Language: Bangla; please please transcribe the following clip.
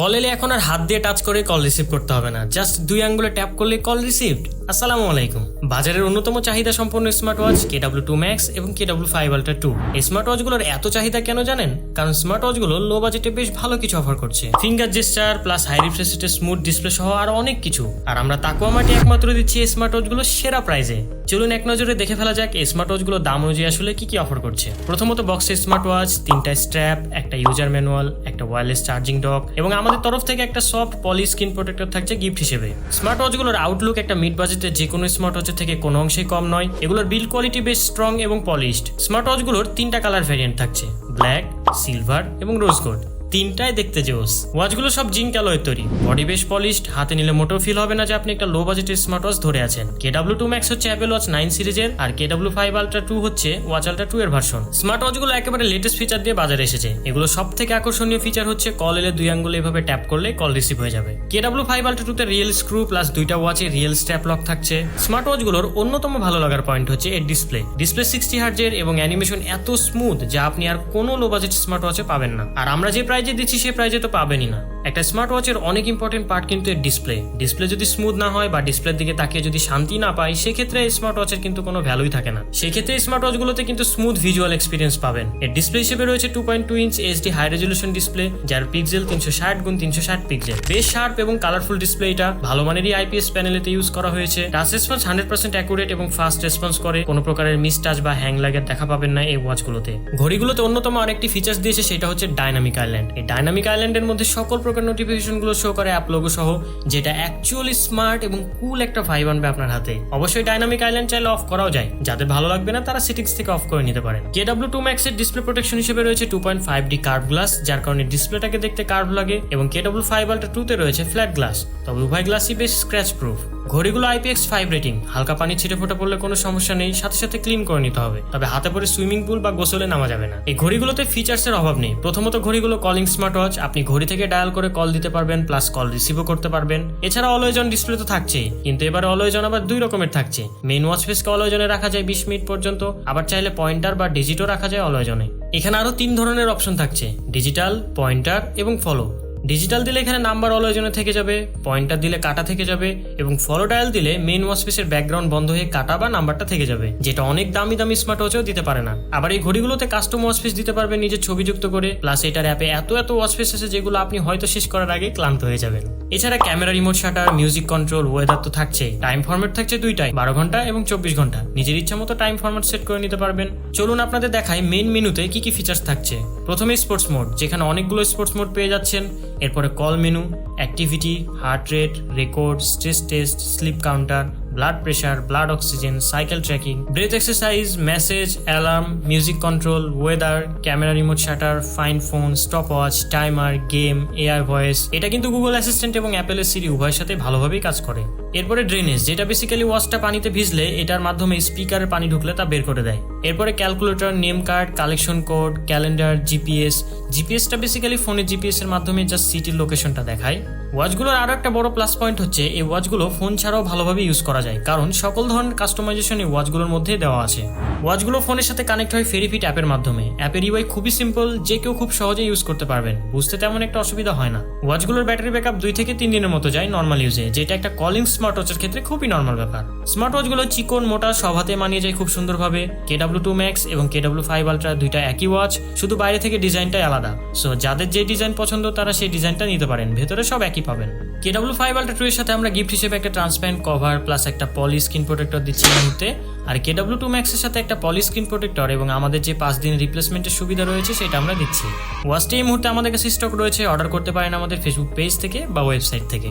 কল এলে এখন আর হাত দিয়ে টাচ করে কল রিসিভ করতে হবে না। জাস্ট দুই আঙ্গুলে ট্যাপ করলে কল রিসিভড আসসালামু আলাইকুম। বাজারের অন্যতম চাহিদা সম্পন্ন smart watch K W two max এবং K W five ultra two এই স্মার্ট ওয়াচগুলোর এত চাহিদা কেন জানেন? কারণ স্মার্ট ওয়াচগুলো লো বাজেটে বেশ ভালো কিছু অফার করছে। ফিঙ্গার জেস্টার প্লাস হাই রিফ্রেশিটের স্মুথ ডিসপ্লে সহ আরও অনেক কিছু। আর আমরা তাকুয়া মাটি একমাত্র দিচ্ছি এই স্মার্ট ওয়াচগুলো সেরা প্রাইজে চলুন এক নজরে দেখে ফেলা যাক এই স্মার্ট ওয়াচগুলো দাম অনুযায়ী আসলে কি কি অফার করছে। প্রথমত বক্সে স্মার্ট ওয়াচ তিনটা স্ট্র্যাপ একটা ইউজার ম্যানুয়াল একটা ওয়্যারলেস চার্জিং ডক এবং আমাদের তরফ থেকে একটা সফট পলি স্ক্রিন প্রোটেক্টর থাকছে গিফট হিসেবে। স্মার্ট ওয়াচগুলোর আউটলুক একটা মিড বাজেটের যে কোনো স্মার্ট ওয়াচের থেকে কোনো অংশে কম নয়। এগুলোর বিল্ড কোয়ালিটি বেশ স্ট্রং এবং পলিশড স্মার্ট ওয়াচগুলোর তিনটা কালার ভ্যারিয়েন্ট থাকছে। ব্ল্যাক সিলভার এবং রোজ গোল্ড তিনটাই দেখতে জোস। ওয়াচগুলো সব জিঙ্ক অ্যালয়ের তৈরি। বডি বেশ পলিশড, হাতে নিলে মোটেও ফিল হবে না যে আপনি একটা লো বাজেটের স্মার্ট ওয়াচ ধরে আছেন। কে ডাব্লিউ টু ম্যাক্স হচ্ছে অ্যাপেল ওয়াচ নাইন সিরিজের, আর K W five ultra two হচ্ছে ওয়াচ আলট্রা টু এর ভার্সন স্মার্ট ওয়াচগুলো একেবারে লেটেস্ট ফিচার দিয়ে বাজারে এসেছে। এগুলো সব থেকে আকর্ষণীয় ফিচার হচ্ছে কল এলে দুই আঙ্গুলে এভাবে ট্যাপ করলে কল রিসিভ হয়ে যাবে। কে ডাব্লিউ ফাইভ আলট্রা টুতে রিয়েল স্ক্রু প্লাস দুইটা ওয়াচে রিয়েল স্ট্যাপ লক থাকছে। স্মার্ট ওয়াচগুলোর অন্যতম ভালো লাগার পয়েন্ট হচ্ছে এর ডিসপ্লে ডিসপ্লে সিক্সটি হার্জের এবং অ্যানিমেশন এত স্মুথ যা আপনি আর কোনো লো বাজেট স্মার্ট ওয়াচে পাবেন না। আর আমরা যে প্রাইজে দিচ্ছি সেই প্রাইজে তো পাবেনই না। একটা স্মার্ট ওয়াচের অনেক ইম্পর্টেন্ট পার্ট কিন্তু এর ডিসপ্লে ডিসপ্লে যদি স্মুথ না হয় বা ডিসপ্লের দিকে তাকিয়ে যদি শান্তি না পাই, সেক্ষেত্রে স্মার্ট ওয়াচের কিন্তু কোনো ভ্যালুই থাকে না। সেক্ষেত্রে স্মার্ট ওয়াচ ওয়াচগুলোতে কিন্তু স্মুথ ভিজুয়াল এক্সপিরিয়েন্স পাবেন। এর ডিসপ্লে হিসেবে রয়েছে two point two inch HD high resolution display যার পিক্সেল তিনশো ষাট গুণ তিনশো ষাট পিক্সেল বেশ শার্প এবং কালারফুল ডিসপ্লে এটা। ভালো মানেরই আইপিএস প্যানেলেতে ইউজ করা হয়েছে। Touch response hundred percent accurate এবং ফাস্ট রেসপন্স করে। কোনো প্রকারের মিস টাচ বা হ্যাং লাগের দেখা পাবেন না এই ওয়াচগুলোতে ঘড়িগুলোতে অন্যতম আরেকটি ফিচার্স দিয়েছে, সেটা হচ্ছে ডাইনামিক আইল্যান্ড এই ডাইনামিক আইল্যান্ডের মধ্যে সকল প্রকার নোটিফিকেশনগুলো শো করে অ্যাপ লোগো সহ, যেটা অ্যাকচুয়ালি স্মার্ট এবং কুল একটা ভাইব আনবে আপনার হাতে। অবশ্যই ডাইনামিক আইল্যান্ড চাইলে অফ করাও যায়। যাদের ভালো লাগবে না, তারা সেটিংস থেকে অফ করে নিতে পারেন। কে ডাব্লিউ টু ম্যাক্সের ডিসপ্লে প্রোটেকশন হিসেবে রয়েছে two point five D curve glass যার কারণে ডিসপ্লেটাকে দেখতে কার্ভ লাগে, এবং কে ডাব্লিউ ফাইভ আলটা টুতে রয়েছে ফ্ল্যাট গ্লাস তবে উভয় গ্লাসই বেশ স্ক্র্যাচ প্রুফ ঘড়িগুলো আইপিএক্স ফাইভ রেটিং হালকা পানি ছিটে ফোটা পড়লে কোনো সমস্যা নেই, সাথে সাথে ক্লিন করে নিতে হবে। তবে হাতে পরে সুইমিং পুল বা গোসলে নামা যাবে না। এই ঘড়িগুলোতে ফিচার্সের অভাব নেই। প্রথমত ঘড়িগুলো কলিং স্মার্ট ওয়াচ আপনি ঘড়ি থেকে ডায়াল করে কল দিতে পারবেন প্লাস কল রিসিভও করতে পারবেন। এছাড়া অলওয়েজ অন ডিসপ্লে তো থাকছেই, কিন্তু এবার অলওয়েজ অন আবার দুই রকমের থাকছে। মেন ওয়াচ ফেসকে অলওয়েজ রাখা যায় বিশ মিনিট পর্যন্ত, আবার চাইলে পয়েন্টার বা ডিজিটও রাখা যায় অলওয়েজ অনে এখানে আরও তিন ধরনের অপশন থাকছে ডিজিটাল পয়েন্টার এবং ফলো ডিজিটাল দিলে এখানে নাম্বার অলয়জনে থেকে যাবে পয়েন্টার দিলে কাটা থেকে যাবে, এবং ফলো ডায়াল দিলে মেইন ওয়াচপিসের ব্যাকগ্রাউন্ড বন্ধ হয়ে কাটা বা নাম্বারটা থেকে যাবে, যেটা অনেক দামি দামি স্মার্ট ওয়াচেও দিতে পারে না। আবার এই ঘড়িগুলোতে কাস্টম ওয়াচপিস দিতে পারবেন নিজের ছবি যুক্ত করে প্লাস এটার অ্যাপে এত এত ওয়াচপিস আছে যেগুলো আপনি হয়তো শেষ করার আগে ক্লান্ত হয়ে যাবেন। এছাড়া camera remote shutter music control weather তো থাকছেই টাইম ফরম্যাট থাকছে দুইটাই বারো ঘণ্টা এবং চব্বিশ ঘণ্টা। নিজের ইচ্ছা মতো টাইম ফরম্যাট সেট করে নিতে পারবেন। চলুন আপনাদের দেখাই মেন মেনুতে কি কি ফিচার্স থাকছে। প্রথমে স্পোর্টস মোড যেখানে অনেকগুলো স্পোর্টস মোড পেয়ে যাচ্ছেন। এরপরে call menu activity heart rate record stress test sleep counter blood pressure blood oxygen cycle tracking breath exercise message alarm music control weather camera remote shutter find phone stop watch timer game AI voice এটা কিন্তু গুগল অ্যাসিস্ট্যান্ট এবং অ্যাপেলের সিরি উভয়ের সাথে ভালোভাবেই কাজ করে। এরপরে ড্রেনেজ যেটা বেসিক্যালি ওয়াশটা পানিতে ভিজলে, এটার মাধ্যমে স্পিকারের পানি ঢুকলে তা বের করে দেয়। এরপরে calculator name card collection code calendar GPS জিপিএসটা basically ফোনের জিপিএস এর মাধ্যমে জাস্ট সিটির লোকেশনটা দেখায়। ওয়াচগুলোর আরও একটা বড় প্লাস পয়েন্ট হচ্ছে, এই ওয়াচগুলো ফোন ছাড়াও ভালোভাবে ইউজ করা যায়। কারণ সকল ধরনের কাস্টমাইজেশন এই ওয়াচগুলোর মধ্যে দেওয়া আছে। ওয়াচগুলো ফোনের সাথে কানেক্ট হয় ফেরিফিট অ্যাপের মাধ্যমে। অ্যাপের ইউআই খুবই সিম্পল যে কেউ খুব সহজে ইউজ করতে পারবেন। বুঝতে তেমন একটা অসুবিধা হয় না। ওয়াচগুলোর ব্যাটারি ব্যাকআপ দুই থেকে তিন দিনের মতো যায় নর্মাল ইউজে যেটা একটা কলিং স্মার্ট ওয়াচের ক্ষেত্রে খুবই নর্মাল ব্যাপার। স্মার্ট ওয়াচগুলো চিকন, মোটা, সব হাতে মানিয়ে যায় খুব সুন্দরভাবে। কে ডাব্লু টু ম্যাক্স এবং কে ডাব্লু ফাইভ আলট্রা দুইটা একই ওয়াচ শুধু বাইরে থেকে ডিজাইনটাই আলাদা। সো যাদের যে ডিজাইন পছন্দ, তারা সেই ডিজাইনটা নিতে পারেন। ভেতরে সব একই পাবেন। K W five ultra two এর সাথে আমরা গিফট হিসেবে একটা ট্রান্সপ্যারেন্ট কভার প্লাস একটা পলি স্ক্রিন প্রোটেক্টর দিচ্ছি মুহূর্তে। আর কে ডাব্লু টু ম্যাক্সের সাথে একটা পলি স্ক্রিন প্রোটেক্টর এবং আমাদের যে পাঁচ দিন রিপ্লেসমেন্টের সুবিধা রয়েছে সেটা আমরা দিচ্ছি। ওয়াচটি এই মুহূর্তে আমাদের কাছে স্টক রয়েছে অর্ডার করতে পারেন আমাদের ফেসবুক পেজ থেকে বা ওয়েবসাইট থেকে।